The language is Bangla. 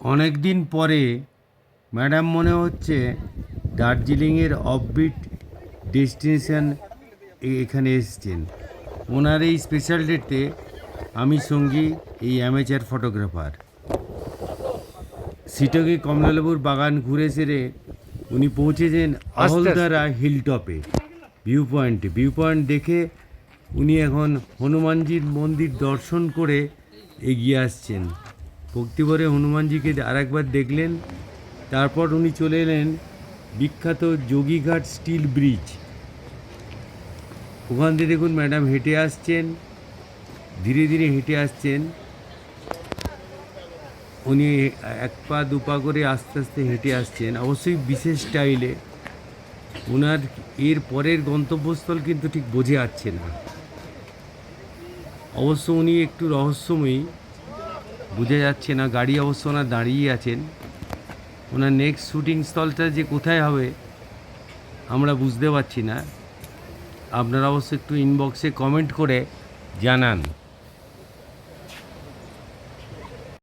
অনেক দিন পরে ম্যাডাম মনে হচ্ছে দার্জিলিংয়ের অফবিট ডেস্টিনেশন এখানে এসেছেন। ওনার এই স্পেশাল ডেটে আমি সঙ্গী এই অ্যামেচার ফটোগ্রাফার সিটকে কমলালেবুর বাগান ঘুরে সেরে উনি পৌঁছেছেন আহলদারা হিল টপে ভিউ পয়েন্টে ভিউ পয়েন্ট দেখে উনি এখন হনুমানজির মন্দির দর্শন করে এগিয়ে আসছেন। ভক্তিভরে হনুমানজিকে আরেকবার দেখলেন। তারপর উনি চলে এলেন বিখ্যাত যোগীঘাট স্টিল ব্রিজ। ওখান থেকে দেখুন ম্যাডাম হেঁটে আসছেন, ধীরে ধীরে হেঁটে আসছেন। উনি এক পা দু পা করে আস্তে আস্তে হেঁটে আসছেন, অবশ্যই বিশেষ স্টাইলে। ওনার এর পরের গন্তব্যস্থল কিন্তু ঠিক বোঝে যাচ্ছে না। অবশ্য উনি একটু রহস্যময়ী। বোঝা যাচ্ছে না, গাড়ি অবশ্য ওনার দাঁড়িয়ে আছেন। ওনার নেক্সট শ্যুটিং স্থলটা যে কোথায় হবে, আমরা বুঝতে পারছি না। আপনারা অবশ্য একটু ইনবক্সে কমেন্ট করে জানান।